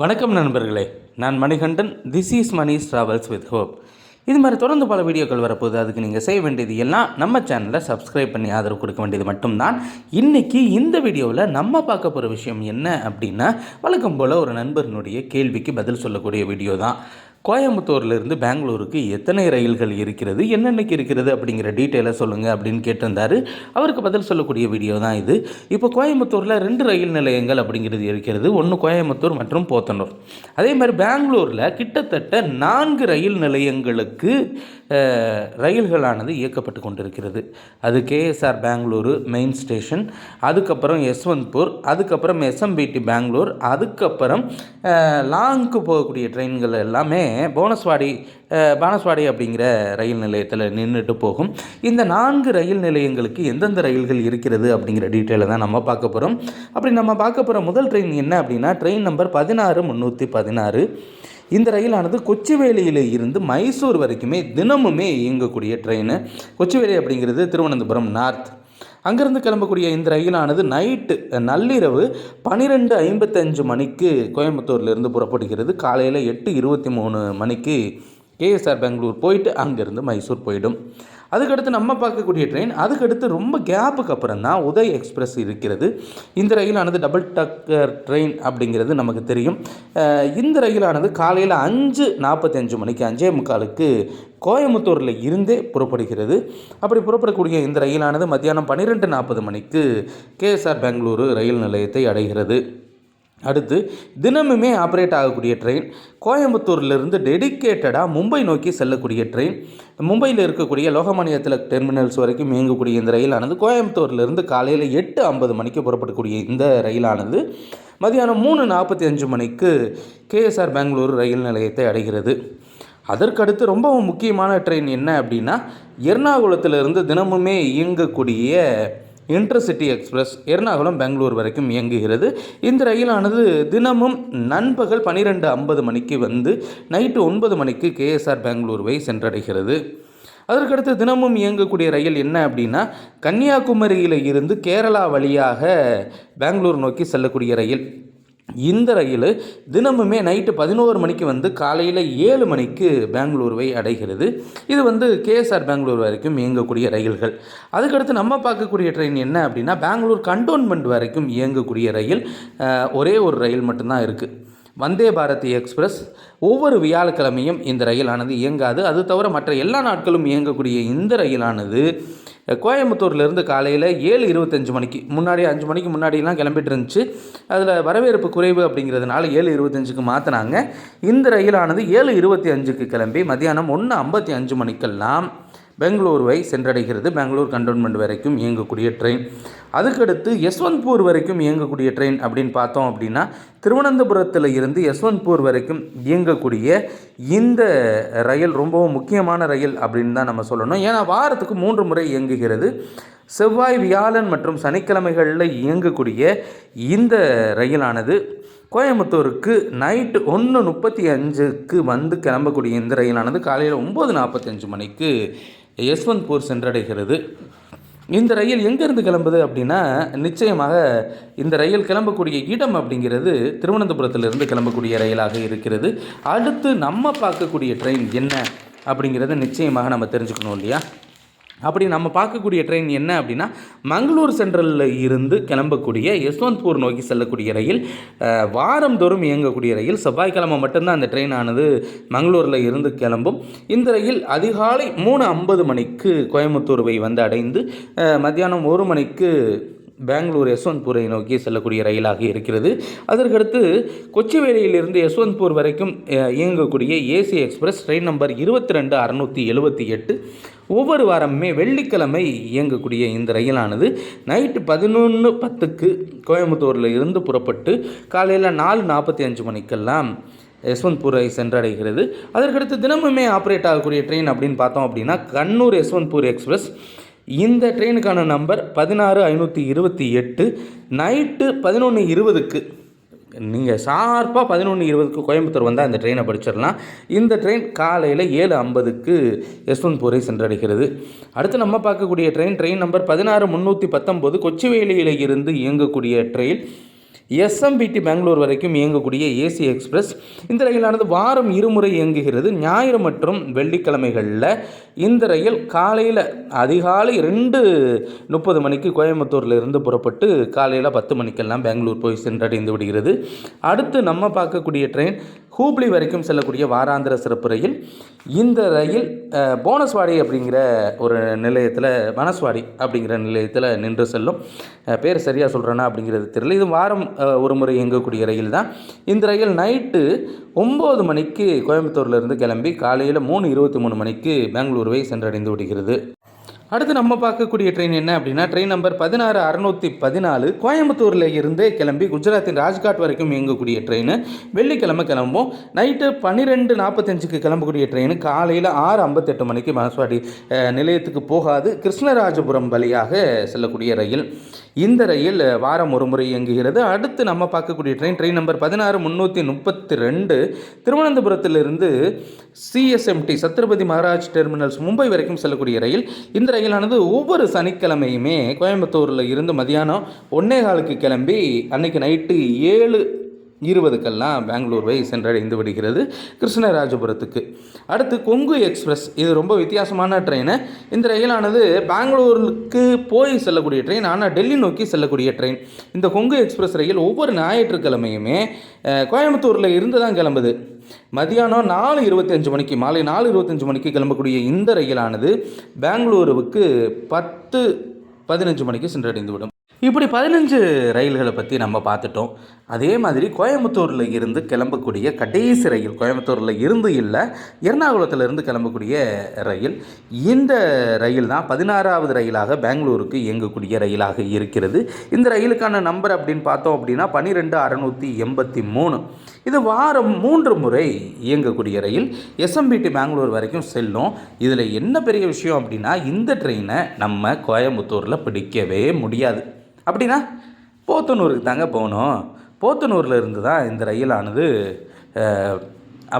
வணக்கம் நண்பர்களே. நான் Manikandan this is Mani's travels with hope இது மாதிரி தொடர்ந்து பல வீடியோக்கள் வரப்போகுது. அதுக்கு நீங்கள் செய்ய வேண்டியது எல்லாம் நம்ம சேனலை சப்ஸ்கிரைப் பண்ணி ஆதரவு கொடுக்க வேண்டியது மட்டும்தான். இன்றைக்கி இந்த வீடியோவில் நம்ம பார்க்க போகிற விஷயம் என்ன அப்படின்னா வழக்கம் போல் ஒரு நண்பரினுடைய கேள்விக்கு பதில் சொல்லக்கூடிய வீடியோ தான் கோயம்புத்தூர்லேருந்து பெங்களூருக்கு எத்தனை ரயில்கள் இருக்கிறது என்னென்னக்கு இருக்கிறது அப்படிங்கிற டீட்டெயிலை சொல்லுங்கள் அப்படின்னு கேட்டிருந்தார். அவருக்கு பதில் சொல்லக்கூடிய வீடியோ தான் இது. இப்போ கோயம்புத்தூரில் ரெண்டு ரயில் நிலையங்கள் அப்படிங்கிறது இருக்கிறது ஒன்று கோயம்புத்தூர் மற்றும் போத்தனூர். அதே மாதிரி பெங்களூரில் கிட்டத்தட்ட நான்கு ரயில் நிலையங்களுக்கு ரயில்களானது இயக்கப்பட்டு கொண்டிருக்கிறது. அது கேஎஸ்ஆர் பெங்களூரு மெயின் ஸ்டேஷன் அதுக்கப்புறம் யஸ்வந்த்பூர் அதுக்கப்புறம் எஸ்எம்பிடி பெங்களூர் அதுக்கப்புறம் லாங்க்கு போகக்கூடிய ட்ரெயின்கள் எல்லாமே போனஸ்வாடி பானஸ்வாடி அப்படிங்கிற ரயில் நிலையத்தில் நின்றுட்டு போகும். இந்த நான்கு ரயில் நிலையங்களுக்கு எந்தெந்த ரயில்கள் இருக்கிறது அப்படிங்கிற டீட்டெயிலை தான் நம்ம பார்க்க போகிறோம் அப்படி நம்ம பார்க்க போகிற முதல் ட்ரெயின் என்ன அப்படின்னா ட்ரெயின் நம்பர் பதினாறு முந்நூற்றி பதினாறு. இந்த ரயிலானது கொச்சிவேலியில் இருந்து மைசூர் வரைக்குமே தினமுமே இயங்கக்கூடிய ட்ரெயின் கொச்சிவேலி அப்படிங்கிறது திருவனந்தபுரம் நார்த் அங்கேருந்து கிளம்பக்கூடிய இந்த ரயிலானது நைட்டு நள்ளிரவு பன்னிரெண்டு ஐம்பத்தஞ்சு மணிக்கு கோயம்புத்தூர்லேருந்து புறப்படுகிறது. காலையில் எட்டு இருபத்தி மூணு மணிக்கு கேஎஸ்ஆர் பெங்களூர் போயிட்டு அங்கேருந்து மைசூர் போயிடும். அதுக்கடுத்து நம்ம பார்க்கக்கூடிய ட்ரெயின் அதுக்கடுத்து ரொம்ப கேப்புக்கு அப்புறம் தான் உதய் எக்ஸ்பிரஸ் இருக்கிறது. இந்த ரயிலானது டபுள் டக்கர் ட்ரெயின் அப்படிங்கிறது நமக்கு தெரியும். இந்த ரயிலானது காலையில் அஞ்சு நாற்பத்தஞ்சு மணிக்கு அஞ்சே முக்காலுக்கு கோயம்புத்தூரில் இருந்தே புறப்படுகிறது. அப்படி புறப்படக்கூடிய இந்த ரயிலானது மத்தியானம் பன்னிரெண்டு நாற்பது மணிக்கு கேஎஸ்ஆர் பெங்களூரு ரயில் நிலையத்தை அடைகிறது. அடுத்து தினமுமே ஆப்ரேட் ஆகக்கூடிய ட்ரெயின் கோயம்புத்தூர்லேருந்து டெடிக்கேட்டடாக மும்பை நோக்கி செல்லக்கூடிய ட்ரெயின் மும்பையில் இருக்கக்கூடிய லோகமானிய திலக் டெர்மினல்ஸ் வரைக்கும் இயங்கக்கூடிய இந்த ரயிலானது கோயம்புத்தூர்லேருந்து காலையில் எட்டு ஐம்பது மணிக்கு புறப்படக்கூடிய இந்த ரயிலானது மதியானம் மூணு நாற்பத்தி அஞ்சு மணிக்கு கேஎஸ்ஆர் பெங்களூர் ரயில் நிலையத்தை அடைகிறது. அதற்கடுத்து ரொம்பவும் முக்கியமான ட்ரெயின் என்ன அப்படின்னா எர்ணாகுளத்திலிருந்து தினமுமே இயங்கக்கூடிய இன்டர்சிட்டி எக்ஸ்பிரஸ் எர்ணாகுளம் பெங்களூர் வரைக்கும் இயங்குகிறது. இந்த ரயிலானது தினமும் நண்பகல் பன்னிரெண்டு ஐம்பது மணிக்கு வந்து நைட்டு ஒன்பது மணிக்கு கேஎஸ்ஆர் பெங்களூருவை சென்றடைகிறது. அதற்கடுத்து தினமும் இயங்கக்கூடிய ரயில் என்ன அப்படின்னா கன்னியாகுமரியில் இருந்து கேரளா வழியாக பெங்களூர் நோக்கி செல்லக்கூடிய ரயில். இந்த ரயில் தினமுமே நைட்டு பதினோரு மணிக்கு வந்து காலையில் ஏழு மணிக்கு பெங்களூருவை அடைகிறது. இது வந்து கேஎஸ்ஆர் பெங்களூர் வரைக்கும் இயங்கக்கூடிய ரயில்கள். அதுக்கடுத்து நம்ம பார்க்கக்கூடிய ட்ரெயின் என்ன அப்படின்னா பெங்களூர் கண்டோன்மெண்ட் வரைக்கும் இயங்கக்கூடிய ரயில் ஒரே ஒரு ரயில் மட்டும்தான் இருக்குது வந்தே பாரதி எக்ஸ்பிரஸ். ஒவ்வொரு வியாழக்கிழமையும் இந்த ரயிலானது இயங்காது. அது தவிர மற்ற எல்லா நாட்களும் இயங்கக்கூடிய இந்த ரயிலானது கோயம்புத்தூர்லேருந்து காலையில் ஏழு இருபத்தஞ்சு மணிக்கு முன்னாடி அஞ்சு மணிக்கு முன்னாடிலாம் கிளம்பிட்டு இருந்துச்சு அதில் வரவேற்பு குறைவு அப்படிங்கிறதுனால ஏழு இருபத்தஞ்சுக்கு மாற்றினாங்க இந்த ரயிலானது ஏழு இருபத்தி அஞ்சுக்கு கிளம்பி மத்தியானம் ஒன்று ஐம்பத்தி அஞ்சு மணிக்கெல்லாம் பெங்களூருவை சென்றடைகிறது. பெங்களூர் கண்டோன்மெண்ட் வரைக்கும் இயங்கக்கூடிய ட்ரெயின். அதுக்கடுத்து யஸ்வந்த்பூர் வரைக்கும் இயங்கக்கூடிய ட்ரெயின் அப்படின்னு பார்த்தோம் அப்படின்னா திருவனந்தபுரத்தில் இருந்து யஸ்வந்த்பூர் வரைக்கும் இயங்கக்கூடிய இந்த ரயில் ரொம்பவும் முக்கியமான ரயில் அப்படின்னு தான் நம்ம சொல்லணும். ஏன்னா வாரத்துக்கு மூன்று முறை இயங்குகிறது. செவ்வாய் வியாழன் மற்றும் சனிக்கிழமைகளில் இயங்கக்கூடிய இந்த ரயிலானது கோயம்புத்தூருக்கு நைட்டு ஒன்று முப்பத்தி அஞ்சுக்கு வந்து கிளம்பக்கூடிய இந்த ரயிலானது காலையில் ஒம்பது நாற்பத்தஞ்சு மணிக்கு யஸ்வந்த்பூர் சென்றடைகிறது. இந்த ரயில் எங்கேருந்து கிளம்புது அப்படின்னா நிச்சயமாக இந்த ரயில் கிளம்பக்கூடிய இடம் அப்படிங்கிறது திருவனந்தபுரத்திலிருந்து கிளம்பக்கூடிய ரயிலாக இருக்கிறது. அடுத்து நம்ம பார்க்கக்கூடிய ட்ரெயின் என்ன அப்படிங்கிறத நிச்சயமாக நம்ம தெரிஞ்சுக்கணும் இல்லையா? அப்படி நம்ம பார்க்கக்கூடிய ட்ரெயின் என்ன அப்படின்னா மங்களூர் சென்ட்ரலில் இருந்து கிளம்பக்கூடிய யஸ்வந்த்பூர் நோக்கி செல்லக்கூடிய ரயில் வாரம் வாரந்தோறும் இயங்கக்கூடிய ரயில் செவ்வாய்க்கிழமை மட்டும்தான் அந்த ட்ரெயின் ஆனது மங்களூரில் இருந்து கிளம்பும். இந்த ரயில் அதிகாலை மூணு ஐம்பது மணிக்கு கோயம்புத்தூர்வை வந்து அடைந்து மத்தியானம் ஒரு மணிக்கு பெங்களூர் யஸ்வந்த்பூரை நோக்கி செல்லக்கூடிய ரயிலாக இருக்கிறது. அதற்கடுத்து கொச்சிவேலியிலிருந்து யஸ்வந்த்பூர் வரைக்கும் இயங்கக்கூடிய ஏசி எக்ஸ்பிரஸ் ட்ரெயின் நம்பர் இருபத்தி ரெண்டு அறநூற்றி எழுபத்தி எட்டு. ஒவ்வொரு வாரமுமே வெள்ளிக்கிழமை இயங்கக்கூடிய இந்த ரயிலானது நைட்டு பதினொன்று பத்துக்கு கோயம்புத்தூரில் இருந்து புறப்பட்டு காலையில் நாலு நாற்பத்தி அஞ்சு மணிக்கெல்லாம் யஸ்வந்த்பூரை சென்றடைகிறது. அதற்கடுத்து தினமுமே ஆப்ரேட் ஆகக்கூடிய ட்ரெயின் அப்படின்னு பார்த்தோம் அப்படின்னா கண்ணூர் யஸ்வந்த்பூர் எக்ஸ்பிரஸ். இந்த ட்ரெயினுக்கான நம்பர் பதினாறு ஐநூற்றி இருபத்தி எட்டு. நைட்டு பதினொன்று இருபதுக்கு நீங்கள் ஷார்ப்பாக பதினொன்று இருபதுக்கு கோயம்புத்தூர் வந்தால் அந்த ட்ரெயினை படிச்சிடலாம். இந்த ட்ரெயின் காலையில் ஏழு ஐம்பதுக்கு யஸ்வந்த்பூரை சென்றடைகிறது. அடுத்து நம்ம பார்க்கக்கூடிய ட்ரெயின் ட்ரெயின் நம்பர் பதினாறு முந்நூற்றி பத்தொம்போது கொச்சிவேலியில் இருந்து இயங்கக்கூடிய ட்ரெயின் எஸ்எம்பிடி பெங்களூர் வரைக்கும் இயங்கக்கூடிய ஏசி எக்ஸ்பிரஸ். இந்த ரயிலானது வாரம் இருமுறை இயங்குகிறது. ஞாயிறு மற்றும் வெள்ளிக்கிழமைகளில் இந்த ரயில் காலையில் அதிகாலை ரெண்டு முப்பது மணிக்கு கோயம்புத்தூரில் இருந்து புறப்பட்டு காலையில் பத்து மணிக்கெல்லாம் பெங்களூர் போய் சென்றடைந்து விடுகிறது. அடுத்து நம்ம பார்க்கக்கூடிய ட்ரெயின் ஹூப்ளி வரைக்கும் செல்லக்கூடிய வாராந்திர சிறப்பு ரயில். இந்த ரயில் போனஸ்வாடி அப்படிங்கிற ஒரு நிலையத்தில் மனஸ்வாடி அப்படிங்கிற நிலையத்தில் நின்று செல்லும். பேர் சரியாக சொல்கிறேன்னா அப்படிங்கிறது தெரியல. இது வாரம் ஒரு முறை இயங்கக்கூடிய ரயில் தான். இந்த ரயில் நைட்டு ஒம்பது மணிக்கு கோயம்புத்தூர்லேருந்து கிளம்பி காலையில் மூணு இருபத்தி மூணு மணிக்கு பெங்களூருவை சென்றடைந்து விடுகிறது. அடுத்து நம்ம பார்க்கக்கூடிய ட்ரெயின் என்ன அப்படின்னா ட்ரெயின் நம்பர் பதினாறு அறநூற்றி பதினாலு. கோயம்புத்தூரில் இருந்தே கிளம்பி குஜராத்தின் ராஜ்காட் வரைக்கும் இயங்கக்கூடிய ட்ரெயின் வெள்ளிக்கிழமை கிளம்பும் நைட்டு பன்னிரெண்டு நாற்பத்தஞ்சுக்கு கிளம்பக்கூடிய ட்ரெயின் காலையில் ஆறு ஐம்பத்தெட்டு மணிக்கு மனசுவாடி நிலையத்துக்கு போகாது. கிருஷ்ணராஜபுரம் வழியாக செல்லக்கூடிய ரயில். இந்த ரயில் வாரம் ஒரு முறை இயங்குகிறது. அடுத்து நம்ம பார்க்கக்கூடிய ட்ரெயின் ட்ரெயின் நம்பர் பதினாறு முந்நூற்றி முப்பத்தி ரெண்டு திருவனந்தபுரத்திலிருந்து சிஎஸ்எம்டி சத்ரபதி மகாராஜ் டெர்மினல்ஸ் மும்பை வரைக்கும் செல்லக்கூடிய ரயில். இந்த ரயிலானது ஒவ்வொரு சனிக்கிழமையுமே கோயம்புத்தூரில் இருந்து மதியானம் ஒன்னே காலுக்கு கிளம்பி அன்னைக்கு நைட்டு ஏழு இருபதுக்கெல்லாம் பெங்களூர் வை சென்றடைந்து விடுகிறது கிருஷ்ணராஜபுரத்துக்கு. அடுத்து கொங்கு எக்ஸ்பிரஸ். இது ரொம்ப வித்தியாசமான ட்ரெயின். இந்த ரயிலானது பெங்களூருக்கு போய் செல்லக்கூடிய ட்ரெயின் ஆனால் டெல்லி நோக்கி செல்லக்கூடிய ட்ரெயின். இந்த கொங்கு எக்ஸ்பிரஸ் ரயில் ஒவ்வொரு ஞாயிற்றுக்கிழமையுமே கோயம்புத்தூரில் இருந்து தான் கிளம்புது. மதியானம் நாலு இருபத்தஞ்சு மணிக்கு மாலை நாலு இருபத்தஞ்சு மணிக்கு கிளம்பக்கூடிய இந்த ரயிலானது பெங்களூருவுக்கு பத்து பதினஞ்சு மணிக்கு சென்றடைந்து விடும் இப்படி பதினஞ்சு ரயில்களை பற்றி நம்ம பார்த்துட்டோம். அதே மாதிரி கோயம்புத்தூரில் இருந்து கிளம்பக்கூடிய கடைசி ரயில் கோயம்புத்தூரில் இருந்து இல்லை எர்ணாகுளத்தில் இருந்து கிளம்பக்கூடிய ரயில் இந்த ரயில் தான் பதினாறாவது ரயிலாக பெங்களூருக்கு இயங்கக்கூடிய ரயிலாக இருக்கிறது. இந்த ரயிலுக்கான நம்பர் அப்படின்னு பார்த்தோம் அப்படின்னா பன்னிரெண்டு அறநூற்றி எண்பத்தி மூணு. இது வாரம் மூன்று முறை இயங்கக்கூடிய ரயில். எஸ்எம்பிடி பெங்களூர் வரைக்கும் செல்லும். இதில் என்ன பெரிய விஷயம் அப்படின்னா இந்த ட்ரெயினை நம்ம கோயம்புத்தூரில் பிடிக்கவே முடியாது. அப்படின்னா போத்தனூருக்கு தாங்க போகணும். போத்தனூரில் இருந்து தான் இந்த ரயிலானது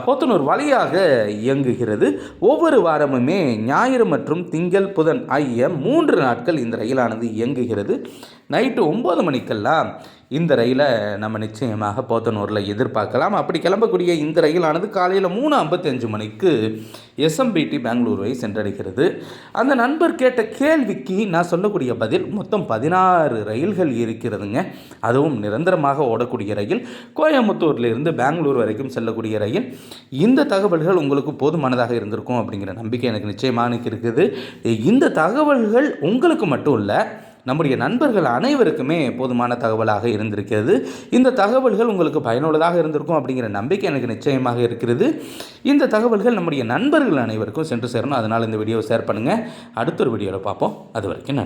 போத்தனூர் வழியாக இயங்குகிறது. ஒவ்வொரு வாரமுமே ஞாயிறு மற்றும் திங்கள் புதன் ஆகிய மூன்று நாட்கள் இந்த ரயிலானது இயங்குகிறது. நைட்டு ஒம்பது மணிக்கெல்லாம் இந்த ரயிலை நம்ம நிச்சயமாக போத்தனூரில் எதிர்பார்க்கலாம். அப்படி கிளம்பக்கூடிய இந்த ரயிலானது காலையில் மூணு ஐம்பத்தஞ்சு மணிக்கு எஸ்எம்பிடி பெங்களூரை சென்றடைகிறது. அந்த நண்பர் கேட்ட கேள்விக்கு நான் சொல்லக்கூடிய பதில் மொத்தம் பதினாறு ரயில்கள் இருக்கிறதுங்க. அதுவும் நிரந்தரமாக ஓடக்கூடிய ரயில் கோயம்புத்தூர்லேருந்து பெங்களூர் வரைக்கும் செல்லக்கூடிய ரயில். இந்த தகவல்கள் உங்களுக்கு போதுமானதாக இருந்திருக்கும் அப்படிங்கிற நம்பிக்கை எனக்கு நிச்சயமாக இருக்குது. இந்த தகவல்கள் உங்களுக்கு மட்டும் இல்லை நம்முடைய நண்பர்கள் அனைவருக்குமே போதுமான தகவலாக இருந்திருக்கிறது. இந்த தகவல்கள் உங்களுக்கு பயனுள்ளதாக இருந்திருக்கும் அப்படிங்கிற நம்பிக்கை எனக்கு நிச்சயமாக இருக்கிறது. இந்த தகவல்கள் நம்முடைய நண்பர்கள் அனைவருக்கும் சென்று சேரணும். அதனால் இந்த வீடியோவை ஷேர் பண்ணுங்கள் அடுத்த ஒரு வீடியோவில் பார்ப்போம். அது வரைக்கும் நன்றி.